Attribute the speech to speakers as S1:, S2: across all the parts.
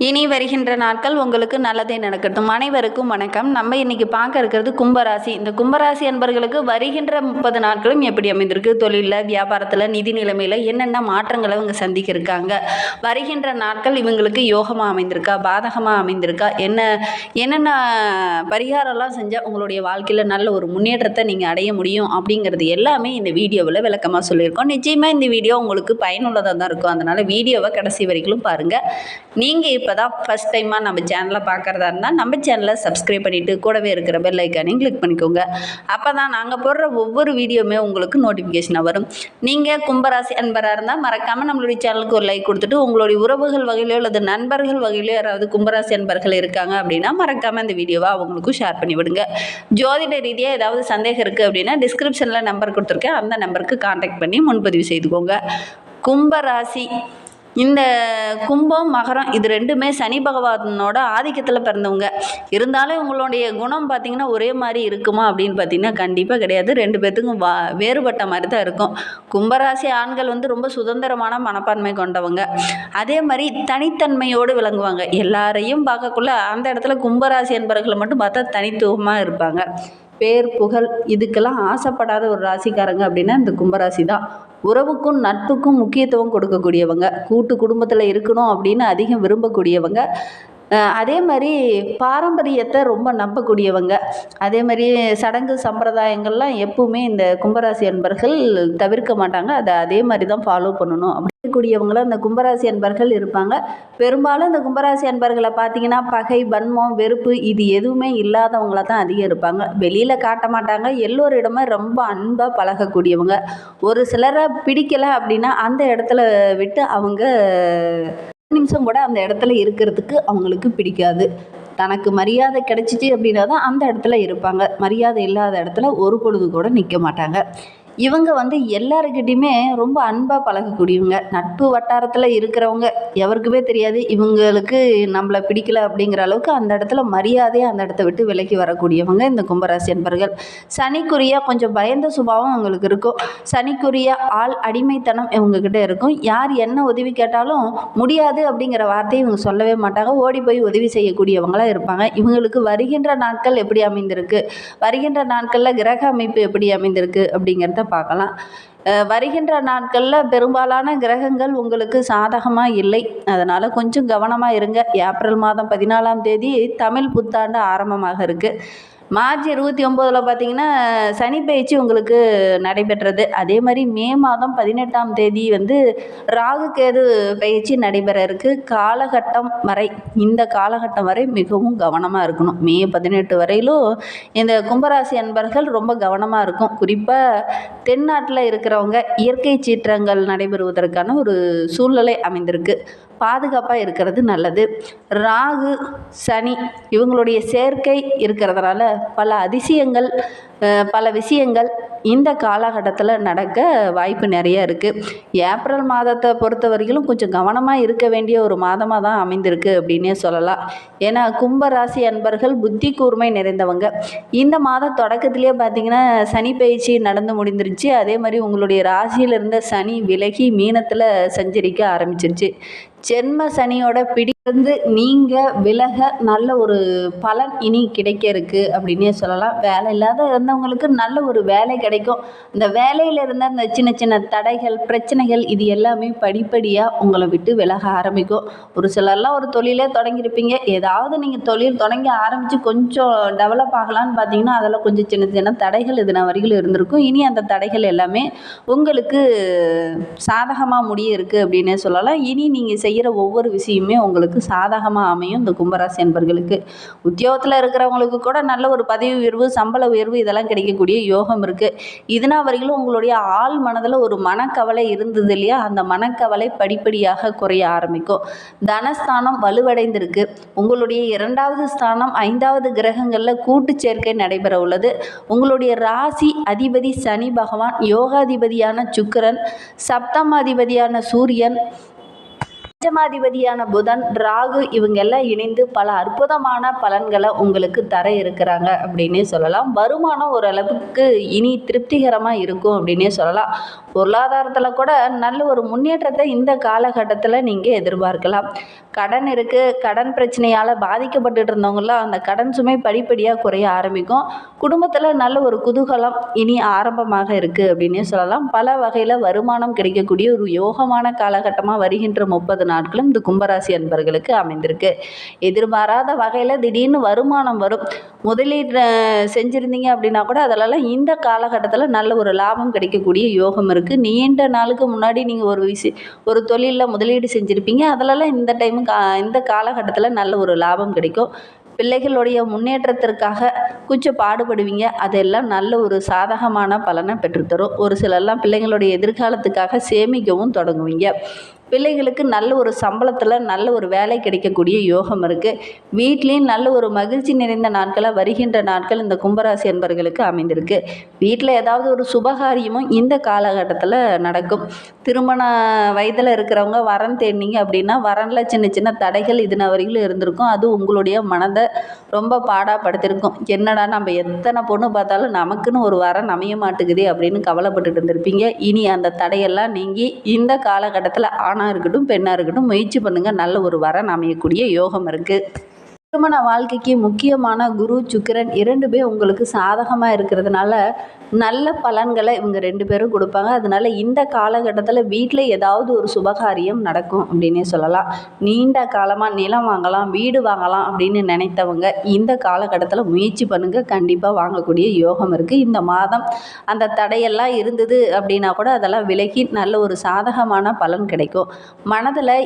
S1: இனி வருகின்ற நாட்கள் உங்களுக்கு நல்லதே நடக்கட்டும். அனைவருக்கும் வணக்கம். நம்ம இன்னைக்கு பார்க்க இருக்கிறது கும்பராசி. இந்த கும்பராசி அன்பர்களுக்கு வருகின்ற முப்பது நாட்களும் எப்படி அமைந்திருக்கு? தொழிலில் வியாபாரத்தில் நிதி நிலைமையில் என்னென்ன மாற்றங்களை இவங்க சந்திக்க இருக்காங்க வருகின்ற நாட்கள் இவங்களுக்கு யோகமாக அமைந்திருக்கா? பாதகமாக அமைந்திருக்கா? என்ன என்னென்ன பரிகாரம்லாம் செஞ்சால் உங்களுடைய வாழ்க்கையில் நல்ல ஒரு முன்னேற்றத்தை நீங்கள் அடைய முடியும்? அப்படிங்கிறது எல்லாமே இந்த வீடியோவில் விளக்கமாக சொல்லியிருக்கோம். நிச்சயமாக இந்த வீடியோ உங்களுக்கு பயனுள்ளதாக தான் இருக்கும். அதனால் வீடியோவை கடைசி வரைக்கும் பாருங்கள் நீங்கள் இப்போ தான் ஃபஸ்ட் டைமாக நம்ம சேனலை பார்க்குறதா இருந்தால் நம்ம சேனலை சப்ஸ்கிரைப் பண்ணிவிட்டு கூடவே இருக்கிற பெல் ஐக்கானையும் கிளிக் பண்ணிக்கோங்க. அப்போ தான் நாங்கள் போடுற ஒவ்வொரு வீடியோவுமே உங்களுக்கு நோட்டிஃபிகேஷனாக வரும். நீங்கள் கும்பராசி அன்பராக இருந்தால் மறக்காமல் நம்மளுடைய சேனலுக்கு ஒரு லைக் கொடுத்துட்டு உங்களுடைய உறவுகள் வகையிலோ அல்லது நண்பர்கள் வகையிலோ யாராவது கும்பராசி அன்பர்கள் இருக்காங்க அப்படின்னா மறக்காமல் இந்த வீடியோவை அவங்களுக்கும் ஷேர் பண்ணி விடுங்க. ஜோதிட ரீதியாக ஏதாவது சந்தேகம் இருக்குது அப்படின்னா டிஸ்கிரிப்ஷனில் நம்பர் கொடுத்துருக்கேன். அந்த நம்பருக்கு காண்டாக்ட் பண்ணி முன்பதிவு செய்துக்கோங்க. கும்பராசி இந்த கும்பம் மகரம் இது ரெண்டுமே சனி பகவானோட ஆதிக்கத்தில் பிறந்தவங்க. இருந்தாலும் இவங்களுடைய குணம் பார்த்திங்கன்னா ஒரே மாதிரி இருக்குமா அப்படின்னு பார்த்தீங்கன்னா கண்டிப்பாக கிடையாது. ரெண்டு பேர்த்துக்கும் வா வேறுபட்ட மாதிரி தான் இருக்கும். கும்பராசி ஆண்கள் வந்து ரொம்ப சுதந்திரமான மனப்பான்மை கொண்டவங்க. அதே மாதிரி தனித்தன்மையோடு விளங்குவாங்க. எல்லாரையும் பார்க்கக்குள்ள அந்த இடத்துல கும்பராசி என்பவர்களை மட்டும் பார்த்தா தனித்துவமாக இருப்பாங்க. பேர் புகழ் இதுக்கெல்லாம் ஆசைப்படாத ஒரு ராசிக்காரங்க அப்படின்னா இந்த கும்பராசி தான். உறவுக்கும் நட்புக்கும் முக்கியத்துவம் கொடுக்கக்கூடியவங்க. கூட்டு குடும்பத்தில் இருக்கணும் அப்படின்னு அதிகம் விரும்பக்கூடியவங்க. அதே மாதிரி பாரம்பரியத்தை ரொம்ப நம்பக்கூடியவங்க. அதே மாதிரி சடங்கு சம்பிரதாயங்கள்லாம் எப்பவுமே இந்த கும்பராசி அன்பர்கள் தவிர்க்க மாட்டாங்க. அதை அதே மாதிரி தான் ஃபாலோ பண்ணணும். அப்படி இருக்கக்கூடியவங்களும் அந்த கும்பராசி அன்பர்கள் இருப்பாங்க. பெரும்பாலும் இந்த கும்பராசி அன்பர்களை பார்த்தீங்கன்னா பகை வன்மம் வெறுப்பு இது எதுவுமே இல்லாதவங்கள தான் அதிகம் இருப்பாங்க. வெளியில் காட்ட மாட்டாங்க. எல்லோரிடமே ரொம்ப அன்பாக பழகக்கூடியவங்க. ஒரு சிலரை பிடிக்கலை அப்படின்னா அந்த இடத்துல விட்டு அவங்க நிமிஷம் கூட அந்த இடத்துல இருக்கிறதுக்கு அவங்களுக்கு பிடிக்காது. தனக்கு மரியாதை கிடைச்சிச்சு அப்படின்னா தான் அந்த இடத்துல இருப்பாங்க. மரியாதை இல்லாத இடத்துல ஒரு பொழுது கூட நிற்க மாட்டாங்க. இவங்க வந்து எல்லாருக்கிட்டையுமே ரொம்ப அன்பாக பழகக்கூடியவங்க. நட்பு வட்டாரத்தில் இருக்கிறவங்க. எவருக்குமே தெரியாது. இவங்களுக்கு நம்மளை பிடிக்கல அப்படிங்கிற அளவுக்கு அந்த இடத்துல மரியாதையாக அந்த இடத்த விட்டு விலகி வரக்கூடியவங்க இந்த கும்பராசி அன்பர்கள். சனிக்குரிய கொஞ்சம் பயந்த சுபாவம் அவங்களுக்கு இருக்கும். சனிக்குரிய ஆள் அடிமைத்தனம் இவங்கக்கிட்ட இருக்கும். யார் என்ன உதவி கேட்டாலும் முடியாது அப்படிங்கிற வார்த்தையை இவங்க சொல்லவே மாட்டாங்க. ஓடி போய் உதவி செய்யக்கூடியவங்களாக இருப்பாங்க. இவங்களுக்கு வருகின்ற நாட்கள் எப்படி அமைந்திருக்கு? வருகின்ற நாட்களில் கிரக அமைப்பு எப்படி அமைந்திருக்கு அப்படிங்கிறத பார்க்கலாம். வருகின்ற நாட்களில் பெரும்பாலான கிரகங்கள் உங்களுக்கு சாதகமாக இல்லை. அதனால் கொஞ்சம் கவனமாக இருங்க. ஏப்ரல் மாதம் பதினாலாம் தேதி தமிழ் புத்தாண்டு ஆரம்பமாக இருக்குது மார்ச் இருபத்தி ஒம்போதில் பார்த்தீங்கன்னா சனி பயிற்சி உங்களுக்கு நடைபெற்றது. அதே மாதிரி மே மாதம் பதினெட்டாம் தேதி வந்து ராகு கேது பயிற்சி நடைபெற இருக்கு காலகட்டம் வரை இந்த காலகட்டம் வரை மிகவும் கவனமாக இருக்கணும். மே பதினெட்டு வரையிலும் இந்த கும்பராசி அன்பர்கள் ரொம்ப கவனமாக இருக்கும். குறிப்பாக தென்னாட்டில் இருக்கிறவங்க இயற்கை சீற்றங்கள் நடைபெறுவதற்கான ஒரு சூழ்நிலை அமைந்திருக்கு. பாதுகாப்பாக இருக்கிறது நல்லது. ராகு சனி இவங்களுடைய சேர்க்கை இருக்கிறதுனால பல அதிசயங்கள் பல விஷயங்கள் இந்த காலகட்டத்தில் நடக்க வாய்ப்பு நிறைய இருக்குது ஏப்ரல் மாதத்தை பொறுத்த வரைக்கும் கொஞ்சம் கவனமாக இருக்க வேண்டிய ஒரு மாதமாக தான் அமைந்திருக்கு அப்படின்னே சொல்லலாம். ஏன்னா கும்பராசி அன்பர்கள் புத்தி கூர்மை நிறைந்தவங்க. இந்த மாத தொடக்கத்திலேயே பார்த்தீங்கன்னா சனி பயிற்சி நடந்து முடிந்துருச்சு அதே மாதிரி உங்களுடைய ராசியில் இருந்த சனி விலகி மீனத்தில் சஞ்சரிக்க ஆரம்பிச்சிருச்சு. ஜென்ம சனியோட பிடி இருந்து நீங்கள் விலக நல்ல ஒரு பலன் இனி கிடைக்க இருக்கு அப்படின்னே சொல்லலாம். வேலை இல்லாத இருந்தவங்களுக்கு நல்ல ஒரு வேலை கிடைக்கும். இந்த வேலையில் இருந்த அந்த சின்ன சின்ன தடைகள் பிரச்சனைகள் இது எல்லாமே படிப்படியாக உங்களை விட்டு விலக ஆரம்பிக்கும். ஒரு சிலர்லாம் ஒரு தொழிலே தொடங்கியிருப்பீங்க. ஏதாவது நீங்கள் தொழில் தொடங்கி ஆரம்பித்து கொஞ்சம் டெவலப் ஆகலான்னு பார்த்தீங்கன்னா அதில் கொஞ்சம் சின்ன சின்ன தடைகள் இதுன வரைக்கும் இருந்திருக்கும். இனி அந்த தடைகள் எல்லாமே உங்களுக்கு சாதகமாக முடிய இருக்குது அப்படின்னே சொல்லலாம். இனி நீங்கள் செய்கிற ஒவ்வொரு விஷயமே உங்களுக்கு சாதகமாக அமையும் இந்த கும்பராசி என்பர்களுக்கு உத்தியோகத்தில் இருக்கிறவங்களுக்கு கூட நல்ல ஒரு பதவி உயர்வு சம்பள உயர்வு இதெல்லாம் கிடைக்கக்கூடிய யோகம் இருக்குது இதுனா வரையிலும் உங்களுடைய ஆள் மனதில் ஒரு மனக்கவலை இருந்தது இல்லையா? அந்த மனக்கவலை படிப்படியாக குறைய ஆரம்பிக்கும். தனஸ்தானம் வலுவடைந்திருக்கு. உங்களுடைய இரண்டாவது ஸ்தானம் ஐந்தாவது கிரகங்களில் கூட்டு சேர்க்கை நடைபெற உள்ளது. உங்களுடைய ராசி அதிபதி சனி பகவான் யோகாதிபதியான சுக்கிரன் சப்தமாதிபதியான சூரியன் பஞ்சமாதிபதியான புதன் ராகு இவங்க எல்லாம் இணைந்து பல அற்புதமான பலன்களை உங்களுக்கு தர இருக்கிறாங்க அப்படின்னே சொல்லலாம். வருமானம் ஓரளவுக்கு இனி திருப்திகரமாக இருக்கும் அப்படின்னே சொல்லலாம். பொருளாதாரத்தில் கூட நல்ல ஒரு முன்னேற்றத்தை இந்த காலகட்டத்தில் நீங்கள் எதிர்பார்க்கலாம். கடன் இருக்குது கடன் பிரச்சனையால் பாதிக்கப்பட்டுட்டு இருந்தவங்களாம் அந்த கடன் சுமை படிப்படியாக குறைய ஆரம்பிக்கும். குடும்பத்தில் நல்ல ஒரு குதூகலம் இனி ஆரம்பமாக இருக்குது அப்படின்னே சொல்லலாம். பல வகையில் வருமானம் கிடைக்கக்கூடிய ஒரு யோகமான காலகட்டமாக வருகின்ற முப்பது நாட்களும் இந்த கும்பராசி அன்பர்களுக்கு அமைந்திருக்கு. எதிர்பாராத வகையில் திடீர்னு வருமானம் வரும். முதலீடு செஞ்சுருந்தீங்க அப்படின்னா கூட அதிலெல்லாம் இந்த காலகட்டத்தில் நல்ல ஒரு லாபம் கிடைக்கக்கூடிய யோகம் இருக்குது நீண்ட நாளுக்கு முன்னாடி நீங்கள் ஒரு விஷயம் ஒரு தொழிலில் முதலீடு செஞ்சுருப்பீங்க. அதிலலாம் இந்த டைமு கா இந்த காலகட்டத்தில் நல்ல ஒரு லாபம் கிடைக்கும். பிள்ளைகளுடைய முன்னேற்றத்திற்காக கொஞ்சம் பாடுபடுவீங்க. அதெல்லாம் நல்ல ஒரு சாதகமான பலனை பெற்றுத்தரும். ஒரு சிலர்லாம் பிள்ளைங்களுடைய எதிர்காலத்துக்காக சேமிக்கவும் தொடங்குவீங்க. பிள்ளைகளுக்கு நல்ல ஒரு சம்பளத்தில் நல்ல ஒரு வேலை கிடைக்கக்கூடிய யோகம் இருக்குது வீட்லேயும் நல்ல ஒரு மகிழ்ச்சி நிறைந்த நாட்களாக வருகின்ற நாட்கள் இந்த கும்பராசி என்பர்களுக்கு அமைந்திருக்கு. வீட்டில் ஏதாவது ஒரு சுபகாரியமும் இந்த காலகட்டத்தில் நடக்கும். திருமண வயதில் இருக்கிறவங்க வரன் தேடினீங்க அப்படின்னா வரனில் சின்ன சின்ன தடைகள் இதுன வரையிலும் இருந்திருக்கும். அது உங்களுடைய மனதை ரொம்ப பாடாப்படுத்திருக்கும். என்னடா நம்ம எத்தனை பொண்ணு பார்த்தாலும் நமக்குன்னு ஒரு வரன் அமைய மாட்டேங்குதே அப்படின்னு கவலைப்பட்டுட்டு இருந்திருப்பீங்க. இனி அந்த தடையெல்லாம் நீங்கி இந்த காலகட்டத்தில் ஆணாக இருக்கட்டும் பெண்ணாக இருக்கட்டும் முயற்சி பண்ணுங்கள் நல்ல ஒரு வரன் அமையக்கூடிய யோகம் இருக்குது திருமண வாழ்க்கைக்கு முக்கியமான குரு சுக்கிரன் இரண்டுமே உங்களுக்கு சாதகமாக இருக்கிறதுனால நல்ல பலன்களை இவங்க ரெண்டு பேரும் கொடுப்பாங்க. அதனால இந்த காலகட்டத்தில் வீட்டில் ஏதாவது ஒரு சுபகாரியம் நடக்கும் அப்படின்னே சொல்லலாம். நீண்ட காலமாக நிலம் வாங்கலாம் வீடு வாங்கலாம் அப்படின்னு நினைத்தவங்க இந்த காலகட்டத்தில் முயற்சி பண்ணுங்கள் கண்டிப்பாக வாங்கக்கூடிய யோகம் இருக்குது இந்த மாதம் அந்த தடையெல்லாம் இருந்தது அப்படின்னா கூட அதெல்லாம் விலகி நல்ல ஒரு சாதகமான பலன் கிடைக்கும். மனதில்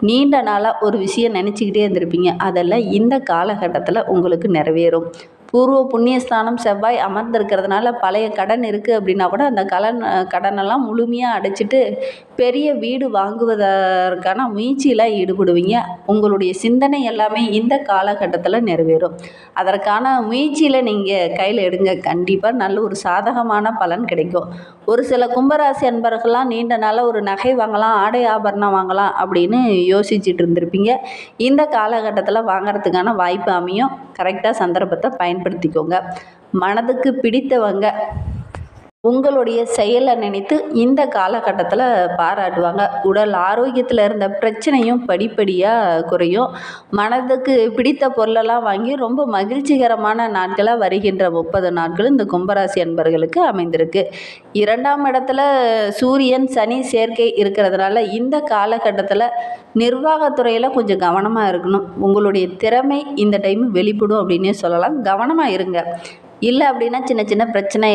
S1: நீண்ட நாளாக ஒரு விஷயம் நினச்சிக்கிட்டே இருந்திருப்பீங்க. அதெல்லாம் இந்த காலகட்டத்தில் உங்களுக்கு நிறைவேறும். பூர்வ புண்ணியஸ்தானம் செவ்வாய் அமர்ந்திருக்கிறதுனால பழைய கடன் இருக்குது அப்படின்னா கூட அந்த கடன் கடனெல்லாம் முழுமையாக அடைச்சிட்டு பெரிய வீடு வாங்குவதற்கான முயற்சியில் ஈடுபடுவீங்க. உங்களுடைய சிந்தனை எல்லாமே இந்த காலகட்டத்தில் நிறைவேறும். அதற்கான முயற்சியில் நீங்கள் கையில் எடுங்க. கண்டிப்பாக நல்ல ஒரு சாதகமான பலன் கிடைக்கும். ஒரு சில கும்பராசி அன்பர்கள்லாம் நீண்ட நாளாக ஒரு நகை வாங்கலாம் ஆடை ஆபரணம் வாங்கலாம் அப்படின்னு யோசிச்சுட்டு இருந்திருப்பீங்க. இந்த காலகட்டத்தில் வாங்குறதுக்கான வாய்ப்பு அமையும். கரெக்டாக சந்தர்ப்பத்தை பயன்படுத்திக்கோங்க. மனதுக்கு பிடித்தவங்க உங்களுடைய செயலை நினைத்து இந்த காலகட்டத்தில் பாராட்டுவாங்க. உடல் ஆரோக்கியத்தில் இருந்த பிரச்சனையும் படிப்படியாக குறையும். மனதுக்கு பிடித்த பொருளெல்லாம் வாங்கி ரொம்ப மகிழ்ச்சிகரமான நாட்களாக வருகின்ற முப்பது நாட்கள் இந்த கும்பராசி அன்பர்களுக்கு அமைந்திருக்கு. இரண்டாம் இடத்துல சூரியன் சனி சேர்க்கை இருக்கிறதுனால இந்த காலகட்டத்தில் நிர்வாகத்துறையில் கொஞ்சம் கவனமாக இருக்கணும். உங்களுடைய திறமை இந்த டைம் வெளிப்படும் அப்படின்னே சொல்லலாம். கவனமாக இருங்க. இல்லை அப்படின்னா சின்ன சின்ன பிரச்சனை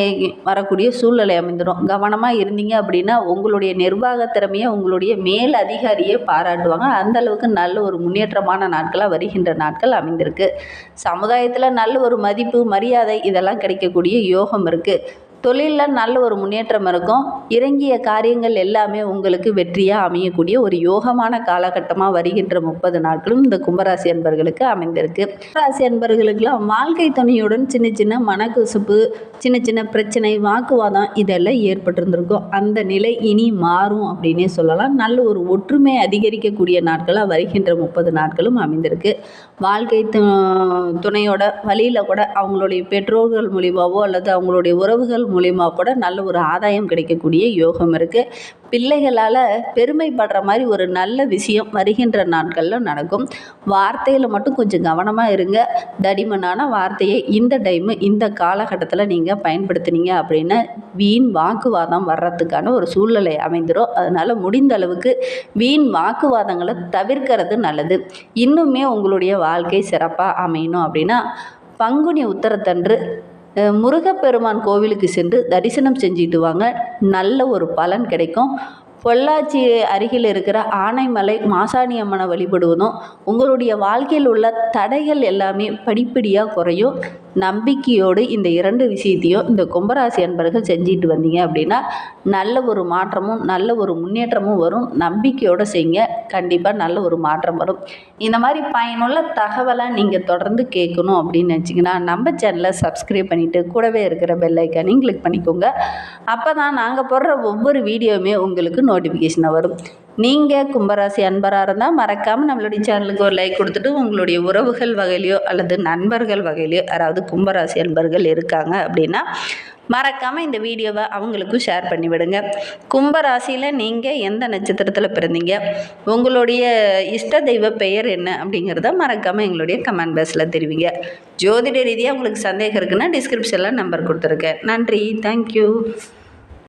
S1: வரக்கூடிய சூழ்நிலை அமைந்துடும் கவனமாக இருந்தீங்க அப்படின்னா உங்களுடைய நிர்வாக திறமையை உங்களுடைய மேல் அதிகாரியே பாராட்டுவாங்க. அந்த அளவுக்கு நல்ல ஒரு முன்னேற்றமான நாட்களாக வருகின்ற நாட்கள் அமைந்திருக்கு. சமுதாயத்தில் நல்ல ஒரு மதிப்பு மரியாதை இதெல்லாம் கிடைக்கக்கூடிய யோகம் இருக்குது தொழிலில் நல்ல ஒரு முன்னேற்றம் இருக்கும். இறங்கிய காரியங்கள் எல்லாமே உங்களுக்கு வெற்றியாக அமையக்கூடிய ஒரு யோகமான காலகட்டமாக வருகின்ற முப்பது நாட்களும் இந்த கும்பராசி அன்பர்களுக்கு அமைந்திருக்கு. கும்பராசி அன்பர்களுக்கெல்லாம் வாழ்க்கை துணையுடன் சின்ன சின்ன மனக்கசப்பு சின்ன சின்ன பிரச்சனை வாக்குவாதம் இதெல்லாம் ஏற்பட்டிருந்திருக்கும். அந்த நிலை இனி மாறும் அப்படின்னே சொல்லலாம். நல்ல ஒரு ஒற்றுமை அதிகரிக்கக்கூடிய நாட்களாக வருகின்ற முப்பது நாட்களும் அமைந்திருக்கு. வாழ்க்கை துணையோட வழியில் கூட அவங்களுடைய பெற்றோர்கள் மூலிமாவோ அல்லது அவங்களுடைய உறவுகள் மூலியமா கூட நல்ல ஒரு ஆதாயம் கிடைக்கக்கூடிய யோகம் இருக்குது பிள்ளைகளால் பெருமைப்படுற மாதிரி ஒரு நல்ல விஷயம் வருகின்ற நாட்களில் நடக்கும். வார்த்தையில் மட்டும் கொஞ்சம் கவனமாக இருங்க. தடிமனான வார்த்தையை இந்த டைமு இந்த காலகட்டத்தில் நீங்கள் பயன்படுத்துனீங்க அப்படின்னா வீண் வாக்குவாதம் வர்றதுக்கான ஒரு சூழ்நிலை அமைந்துடும் அதனால் முடிந்த அளவுக்கு வீண் வாக்குவாதங்களை தவிர்க்கிறது நல்லது. இன்னுமே உங்களுடைய வாழ்க்கை சிறப்பாக அமையணும் அப்படின்னா பங்குனி உத்தரத்தன்று முருகப்பெருமான் கோவிலுக்கு சென்று தரிசனம் செஞ்சுட்டு வாங்க. நல்ல ஒரு பலன் கிடைக்கும். பொள்ளாச்சி அருகில் இருக்கிற ஆனைமலை மாசாணி அம்மனை வழிபடுவதும் உங்களுடைய வாழ்க்கையில் உள்ள தடைகள் எல்லாமே படிப்படியாக குறையும். நம்பிக்கையோடு இந்த இரண்டு விஷயத்தையும் இந்த கும்பராசி அன்பர்கள் செஞ்சுட்டு வந்தீங்க அப்படின்னா நல்ல ஒரு மாற்றமும் நல்ல ஒரு முன்னேற்றமும் வரும். நம்பிக்கையோடு செய்யுங்க. கண்டிப்பாக நல்ல ஒரு மாற்றம் வரும். இந்த மாதிரி பயனுள்ள தகவலை நீங்கள் தொடர்ந்து கேட்கணும் அப்படின்னு நினச்சிங்கன்னா நம்ம சேனலை சப்ஸ்கிரைப் பண்ணிவிட்டு கூடவே இருக்கிற பெல்லைக்கானையும் கிளிக் பண்ணிக்கோங்க. அப்போ தான் நாங்கள் போடுற ஒவ்வொரு வீடியோவுமே உங்களுக்கு நோட்டிஃபிகேஷனாக வரும். நீங்கள் கும்பராசி அன்பராக இருந்தால் மறக்காமல் நம்மளுடைய சேனலுக்கு ஒரு லைக் கொடுத்துட்டு உங்களுடைய உறவுகள் வகையிலையோ அல்லது நண்பர்கள் வகையிலையோ யாராவது கும்பராசி அன்பர்கள் இருக்காங்க அப்படின்னா மறக்காமல் இந்த வீடியோவை அவங்களுக்கும் ஷேர் பண்ணிவிடுங்க. கும்பராசியில் நீங்கள் எந்த நட்சத்திரத்தில் பிறந்தீங்க? உங்களுடைய இஷ்ட தெய்வ பெயர் என்ன அப்படிங்கிறத மறக்காமல் எங்களுடைய கமெண்ட் பாக்ஸில் தெரிவிங்க. ஜோதிட ரீதியாக உங்களுக்கு சந்தேகம் இருக்குன்னா டிஸ்கிரிப்ஷனில் நம்பர் கொடுத்துருக்கேன். நன்றி. தேங்க்யூ